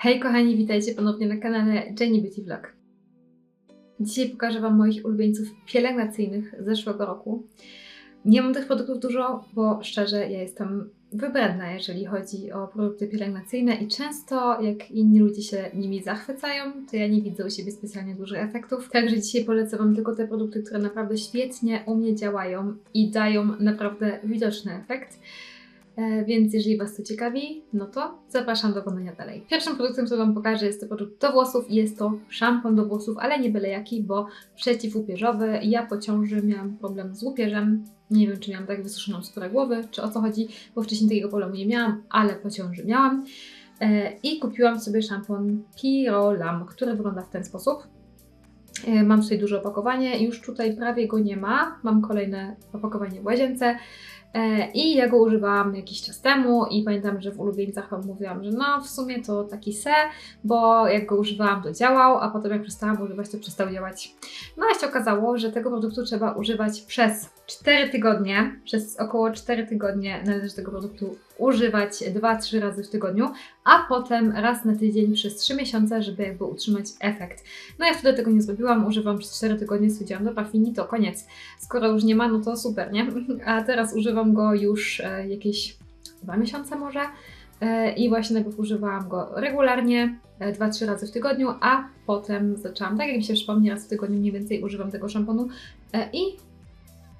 Hej kochani, witajcie ponownie na kanale Jenny Beauty Vlog. Dzisiaj pokażę Wam moich ulubieńców pielęgnacyjnych z zeszłego roku. Nie mam tych produktów dużo, bo szczerze ja jestem wybredna, jeżeli chodzi o produkty pielęgnacyjne i często jak inni ludzie się nimi zachwycają, to ja nie widzę u siebie specjalnie dużych efektów. Także dzisiaj polecę Wam tylko te produkty, które naprawdę świetnie u mnie działają i dają naprawdę widoczny efekt. E, Więc jeżeli Was to ciekawi, no to zapraszam do oglądania dalej. Pierwszym produktem, który Wam pokażę, jest to produkt do włosów i jest to szampon do włosów, ale nie byle jaki, bo przeciwłupieżowy. Ja po ciąży miałam problem z łupieżem. Nie wiem, czy miałam tak wysuszoną skórę głowy, czy o co chodzi, bo wcześniej takiego problemu nie miałam, ale po ciąży miałam. E, I kupiłam sobie szampon Pirolam, który wygląda w ten sposób. E, Mam tutaj duże opakowanie, już tutaj prawie go nie ma. Mam kolejne opakowanie w łazience. E, I ja go używałam jakiś czas temu i pamiętam, że w ulubieńcach Wam mówiłam, że no w sumie to taki se, bo jak go używałam to działał, a potem jak przestałam używać to przestał działać. No a się okazało, że tego produktu trzeba używać przez 4 tygodnie, przez około 4 tygodnie należy tego produktu używać 2-3 razy w tygodniu, a potem raz na tydzień przez 3 miesiące, żeby jakby utrzymać efekt. No ja wtedy tego nie zrobiłam, używam przez 4 tygodnie, stwierdziłam, dobra finito, koniec. Skoro już nie ma, no to super, nie? A teraz używam go już e, jakieś 2 miesiące może e, i właśnie najpierw używałam go regularnie, e, 2-3 razy w tygodniu, a potem zaczęłam, tak jak mi się przypomni, raz w tygodniu mniej więcej używam tego szamponu e, i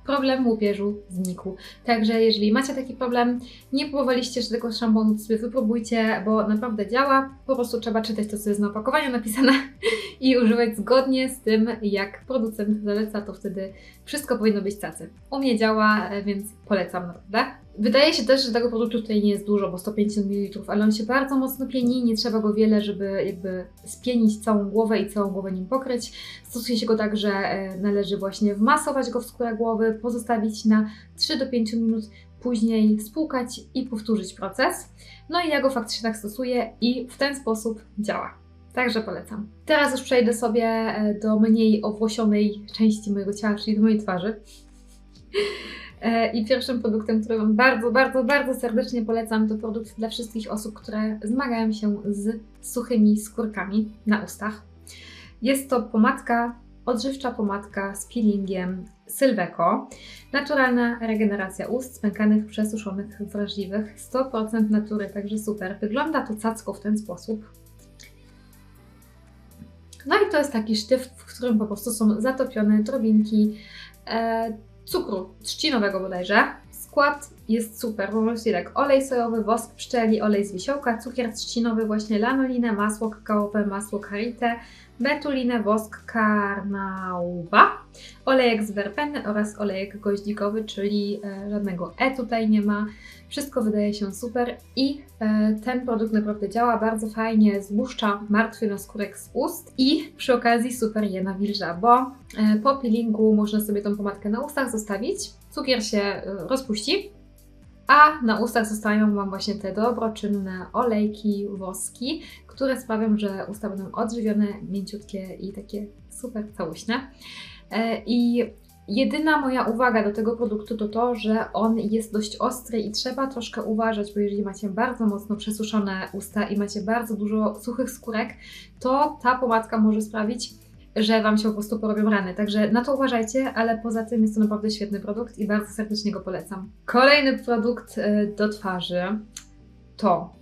problem łupieżu znikł. Także jeżeli macie taki problem, nie próbowaliście jeszcze tego szamponu, to sobie wypróbujcie, bo naprawdę działa. Po prostu trzeba czytać to, co jest na opakowaniu napisane i używać zgodnie z tym, jak producent zaleca, to wtedy wszystko powinno być cacy. U mnie działa, e, więc polecam naprawdę. Wydaje się też, że tego produktu tutaj nie jest dużo, bo 150 ml, ale on się bardzo mocno pieni, nie trzeba go wiele, żeby jakby spienić całą głowę i całą głowę nim pokryć. Stosuje się go tak, że e, należy właśnie wmasować go w skórę głowy, pozostawić na 3 do 5 minut, później spłukać i powtórzyć proces. No i ja go faktycznie tak stosuję i w ten sposób działa. Także polecam. Teraz już przejdę sobie e, do mniej owłosionej części mojego ciała, czyli do mojej twarzy. E, I pierwszym produktem, który Wam bardzo, bardzo, bardzo serdecznie polecam, to produkt dla wszystkich osób, które zmagają się z suchymi skórkami na ustach. Jest to pomadka, odżywcza pomadka z peelingiem Sylveco. Naturalna regeneracja ust spękanych, przesuszonych, wrażliwych. 100% natury, także super. Wygląda to cacko w ten sposób. No i to jest taki sztyft, w którym po prostu są zatopione drobinki e, cukru trzcinowego bodajże. Skład jest super, po prostu jak olej sojowy, wosk pszczeli, olej z wisiołka, cukier trzcinowy, właśnie lanolinę, masło kakaowe, masło karite, betulinę, wosk karnauba, olejek z werbenny oraz olejek goździkowy, czyli e, żadnego E tutaj nie ma. Wszystko wydaje się super i e, ten produkt naprawdę działa bardzo fajnie, zbłuszcza martwy naskórek z ust i przy okazji super je nawilża, bo e, po peelingu można sobie tą pomadkę na ustach zostawić, cukier się e, rozpuści, a na ustach zostają Wam właśnie te dobroczynne olejki, woski, które sprawią, że usta będą odżywione, mięciutkie i takie super całuśne. E, I Jedyna moja uwaga do tego produktu to to, że on jest dość ostry i trzeba troszkę uważać, bo jeżeli macie bardzo mocno przesuszone usta i macie bardzo dużo suchych skórek, to ta pomadka może sprawić, że Wam się po prostu porobią rany. Także na to uważajcie, ale poza tym jest to naprawdę świetny produkt i bardzo serdecznie go polecam. Kolejny produkt y, do twarzy to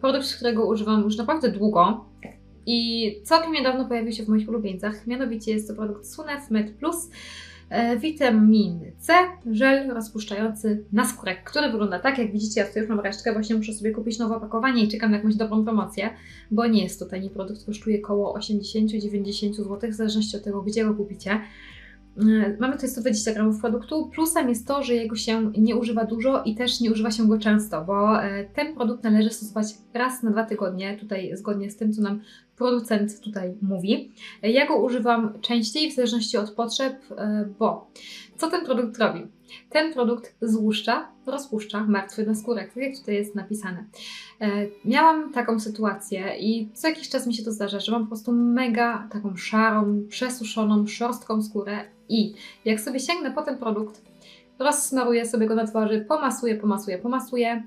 produkt, którego używam już naprawdę długo i całkiem niedawno pojawił się w moich ulubieńcach. Mianowicie jest to produkt Sunef Med Plus witamin C, żel rozpuszczający na skórek, który wygląda tak, jak widzicie, ja tutaj już mam resztkę, właśnie muszę sobie kupić nowe opakowanie i czekam na jakąś dobrą promocję, bo nie jest to tani produkt, kosztuje około 80-90 zł, w zależności od tego, gdzie go kupicie. E, Mamy tutaj 120 gramów produktu. Plusem jest to, że jego się nie używa dużo i też nie używa się go często, bo e, ten produkt należy stosować raz na dwa tygodnie, tutaj zgodnie z tym, co nam producent tutaj mówi. E, Ja go używam częściej w zależności od potrzeb, bo co ten produkt robi? Ten produkt złuszcza, rozpuszcza martwy naskórek, tak jak tutaj jest napisane. Miałam taką sytuację i co jakiś czas mi się to zdarza, że mam po prostu mega taką szarą, przesuszoną, szorstką skórę i jak sobie sięgnę po ten produkt, rozsmaruję sobie go na twarzy, pomasuję, pomasuję, pomasuję,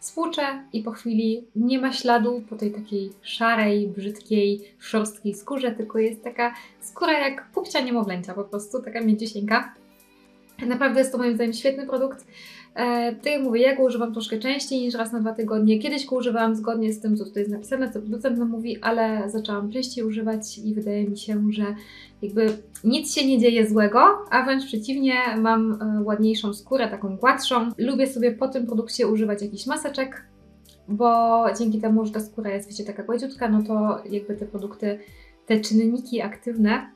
spłuczę i po chwili nie ma śladu po tej takiej szarej, brzydkiej, szorstkiej skórze, tylko jest taka skóra jak pupcia niemowlęcia po prostu, taka mięciusieńka. Naprawdę jest to moim zdaniem świetny produkt. E, tak jak mówię, ja go używam troszkę częściej niż raz na dwa tygodnie. Kiedyś go używałam zgodnie z tym, co tutaj jest napisane, co producent nam mówi, ale zaczęłam częściej używać i wydaje mi się, że jakby nic się nie dzieje złego, a wręcz przeciwnie, mam e, ładniejszą skórę, taką gładszą. Lubię sobie po tym produkcie używać jakiś maseczek, bo dzięki temu, że ta skóra jest, wiecie, taka gładziutka, no to jakby te produkty, te czynniki aktywne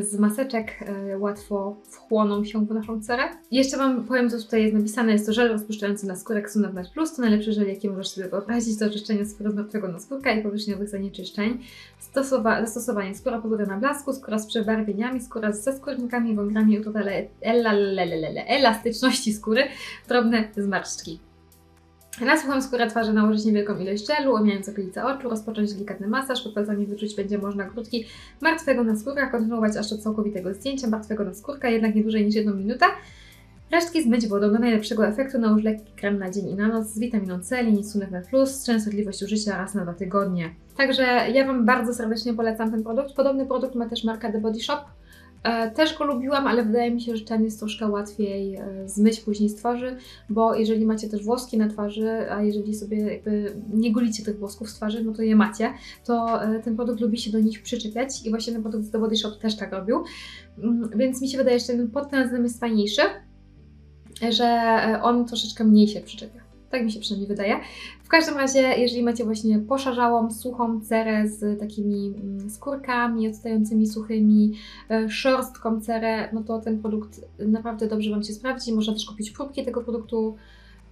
z maseczek e, łatwo wchłoną się w naszą cerę. I jeszcze Wam powiem, co tutaj jest napisane. Jest to żel rozpuszczający na skórę Xunat Plus. To najlepszy żel, jaki możesz sobie wyobrazić do oczyszczenia skóry z martwego naskórka i powierzchniowych zanieczyszczeń. Stosowa zastosowanie skóra pogoda na blasku, skóra z przebarwieniami, skóra ze skórnikami, wągrami, utotele, elastyczności skóry, drobne zmarszczki. Na suchą skórę twarzy nałożyć niewielką ilość żelu, omijając okolice oczu, rozpocząć delikatny masaż, pod palcami wyczuć będzie można grudki martwego naskórka, kontynuować aż do całkowitego zdjęcia martwego naskórka, jednak nie dłużej niż jedną minutę. Resztki zmyć wodą. Do najlepszego efektu nałóż lekki krem na dzień i na noc z witaminą C, linii Sunek na Plus, częstotliwość użycia raz na dwa tygodnie. Także ja Wam bardzo serdecznie polecam ten produkt. Podobny produkt ma też marka The Body Shop. E, też go lubiłam, ale wydaje mi się, że ten jest troszkę łatwiej e, zmyć później z twarzy, bo jeżeli macie też włoski na twarzy, a jeżeli sobie jakby nie golicie tych włosków z twarzy, no to je macie, to e, ten produkt lubi się do nich przyczepiać i właśnie ten produkt z The Body Shop też tak robił. Mm, więc mi się wydaje, że ten pod ten względem jest fajniejszy, że on troszeczkę mniej się przyczepia. Tak mi się przynajmniej wydaje. W każdym razie, jeżeli macie właśnie poszarzałą, suchą cerę z takimi mm, skórkami odstającymi suchymi, e, szorstką cerę, no to ten produkt naprawdę dobrze Wam się sprawdzi. Można też kupić próbki tego produktu.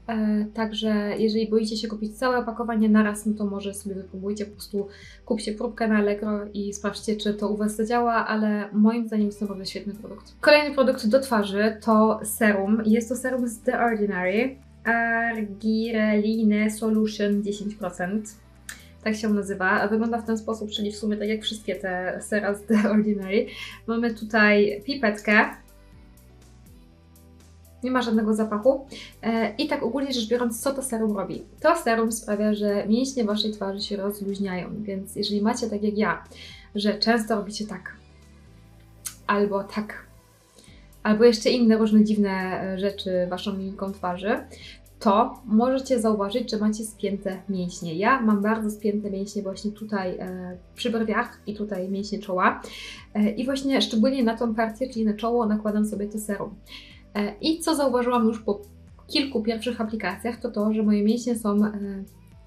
E, także jeżeli boicie się kupić całe opakowanie naraz, no to może sobie wypróbujcie, po prostu kupcie próbkę na Allegro i sprawdźcie, czy to u Was zadziała, ale moim zdaniem jest to naprawdę świetny produkt. Kolejny produkt do twarzy to serum. Jest to serum z The Ordinary. Argireline Solution 10%. Tak się nazywa. Wygląda w ten sposób, czyli w sumie tak jak wszystkie te sera z The Ordinary. Mamy tutaj pipetkę. Nie ma żadnego zapachu. E, I tak ogólnie rzecz biorąc, co to serum robi? To serum sprawia, że mięśnie Waszej twarzy się rozluźniają, więc jeżeli macie tak jak ja, że często robicie tak albo tak albo jeszcze inne różne dziwne e, rzeczy Waszą mimiką twarzy, to możecie zauważyć, że macie spięte mięśnie. Ja mam bardzo spięte mięśnie właśnie tutaj e, przy brwiach i tutaj mięśnie czoła. E, I właśnie szczególnie na tą partię, czyli na czoło, nakładam sobie to serum. E, I co zauważyłam już po kilku pierwszych aplikacjach, to to, że moje mięśnie są e,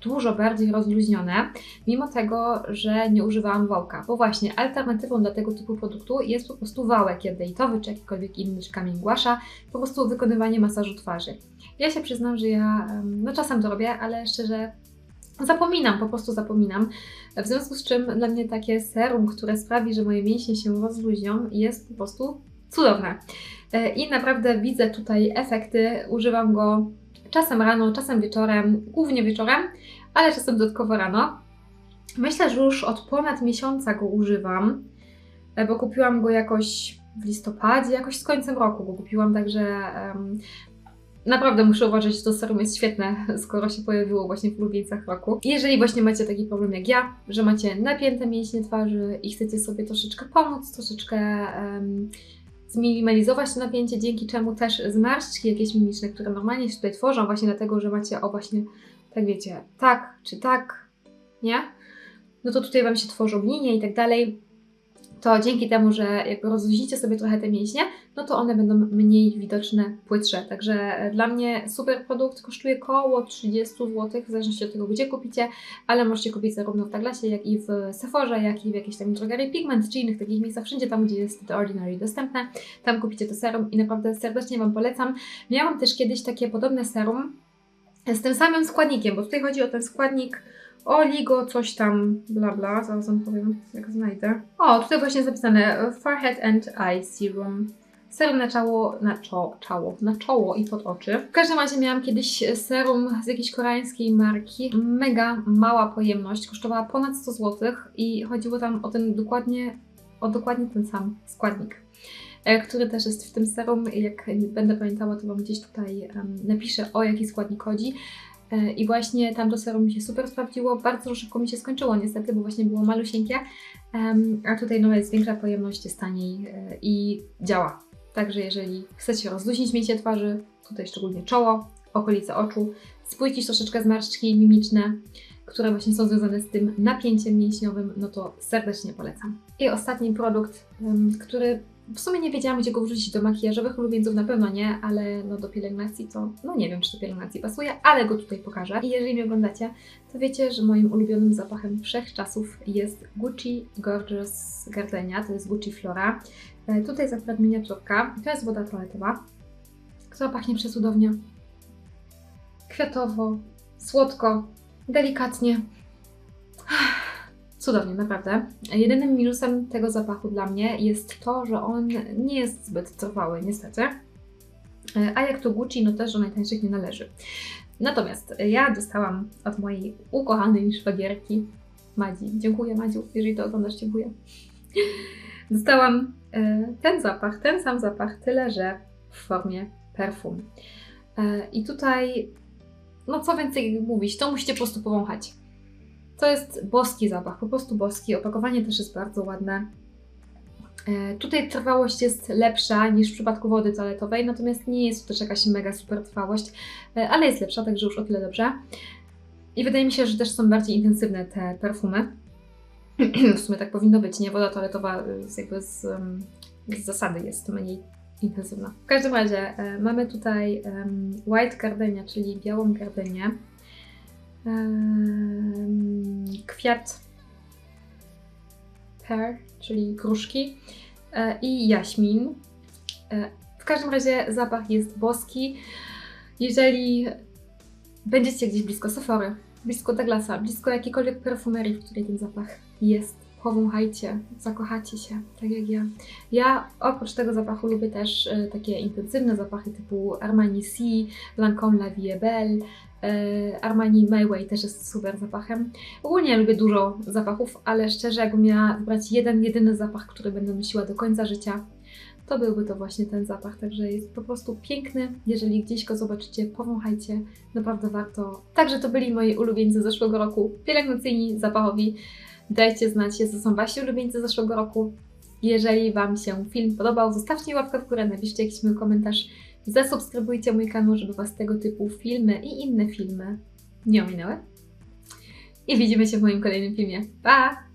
dużo bardziej rozluźnione, mimo tego, że nie używałam wałka. Bo właśnie alternatywą dla tego typu produktu jest po prostu wałek jadejtowy czy jakikolwiek inny, czy kamień głasza, po prostu wykonywanie masażu twarzy. Ja się przyznam, że ja no czasem to robię, ale szczerze zapominam, po prostu zapominam. W związku z czym dla mnie takie serum, które sprawi, że moje mięśnie się rozluźnią, jest po prostu cudowne. E, I naprawdę widzę tutaj efekty. Używam go czasem rano, czasem wieczorem, głównie wieczorem, ale czasem dodatkowo rano. Myślę, że już od ponad miesiąca go używam, e, bo kupiłam go jakoś w listopadzie, jakoś z końcem roku go kupiłam, także um, Naprawdę muszę uważać, że to serum jest świetne, skoro się pojawiło właśnie w ulubieńcach roku. Jeżeli właśnie macie taki problem jak ja, że macie napięte mięśnie twarzy i chcecie sobie troszeczkę pomóc, troszeczkę um, zminimalizować to napięcie, dzięki czemu też zmarszczki jakieś mimiczne, które normalnie się tutaj tworzą właśnie dlatego, że macie o właśnie, tak wiecie, tak czy tak, nie? No to tutaj Wam się tworzą linie i tak dalej to dzięki temu, że jakby rozluźnicie sobie trochę te mięśnie, no to one będą mniej widoczne, płytsze. Także e, dla mnie super produkt kosztuje około 30 zł, w zależności od tego, gdzie kupicie, ale możecie kupić zarówno w Douglasie, jak i w Sephorze, jak i w jakiejś tam drogerii Pigment, czy innych takich miejscach, wszędzie tam, gdzie jest The Ordinary dostępne. Tam kupicie to serum i naprawdę serdecznie Wam polecam. Miałam też kiedyś takie podobne serum z tym samym składnikiem, bo tutaj chodzi o ten składnik Oligo, coś tam, bla bla, zaraz wam powiem, jak znajdę. O, tutaj właśnie zapisane Forehead and Eye Serum. Serum na czoło, na czoło, czoło, na czoło i pod oczy. W każdym razie miałam kiedyś serum z jakiejś koreańskiej marki. Mega mała pojemność, kosztowała ponad 100 zł i chodziło tam o ten dokładnie, o dokładnie ten sam składnik e, który też jest w tym serum. Jak będę pamiętała, to Wam gdzieś tutaj um, napiszę o jaki składnik chodzi. E, I właśnie tamto serum mi się super sprawdziło. Bardzo szybko mi się skończyło niestety, bo właśnie było malusieńkie. A tutaj no, jest większa pojemność, jest taniej e, i działa. Także jeżeli chcecie rozluźnić mięśnie twarzy, tutaj szczególnie czoło, okolice oczu, spójdzić troszeczkę zmarszczki mimiczne, które właśnie są związane z tym napięciem mięśniowym, no to serdecznie polecam. I ostatni produkt, który w sumie nie wiedziałam, gdzie go wrzucić do makijażowych ulubieńców, na pewno nie, ale no do pielęgnacji to, no nie wiem, czy do pielęgnacji pasuje, ale go tutaj pokażę. I jeżeli mnie oglądacie, to wiecie, że moim ulubionym zapachem wszechczasów jest Gucci Gorgeous Gardenia, to jest Gucci Flora. E, Tutaj jest akurat miniaturka, to jest woda toaletowa, która pachnie przecudownie. Kwiatowo, słodko, delikatnie. Cudownie, naprawdę. Jedynym minusem tego zapachu dla mnie jest to, że on nie jest zbyt trwały, niestety. E, A jak to Gucci, no też do najtańszych nie należy. Natomiast ja dostałam od mojej ukochanej szwagierki Madzi. Dziękuję Madziu, jeżeli to oglądasz, dziękuję. Dostałam e, ten zapach, ten sam zapach, tyle że w formie perfum. E, I tutaj, no co więcej mówić, to musicie po prostu powąchać. To jest boski zapach, po prostu boski. Opakowanie też jest bardzo ładne. E, Tutaj trwałość jest lepsza niż w przypadku wody toaletowej, natomiast nie jest to też jakaś mega super trwałość, e, ale jest lepsza, także już o tyle dobrze. I wydaje mi się, że też są bardziej intensywne te perfumy. w sumie tak powinno być, nie? Woda toaletowa z, jakby z, z zasady jest mniej intensywna. W każdym razie e, mamy tutaj white gardenia, czyli białą gardenię. Kwiat pear, czyli gruszki e, i jaśmin. E, W każdym razie zapach jest boski. Jeżeli będziecie gdzieś blisko Sephory, blisko Douglasa, blisko jakiejkolwiek perfumerii, w której ten zapach jest, powąchajcie, zakochacie się, tak jak ja. Ja oprócz tego zapachu lubię też e, takie intensywne zapachy typu Armani C, Lancôme La Vie Belle, e, Armani My Way też jest super zapachem. Ogólnie lubię dużo zapachów, ale szczerze, jakbym miała wybrać jeden, jedyny zapach, który będę nosiła do końca życia, to byłby to właśnie ten zapach. Także jest po prostu piękny. Jeżeli gdzieś go zobaczycie, powąchajcie. Naprawdę warto. Także to byli moi ulubieńcy zeszłego roku. Pielęgnacyjni, zapachowi. Dajcie znać, jacy są Wasi ulubieńcy zeszłego roku. Jeżeli Wam się film podobał, zostawcie łapkę w górę, napiszcie jakiś mój komentarz. Zasubskrybujcie mój kanał, żeby Was tego typu filmy i inne filmy nie ominęły. I widzimy się w moim kolejnym filmie. Pa!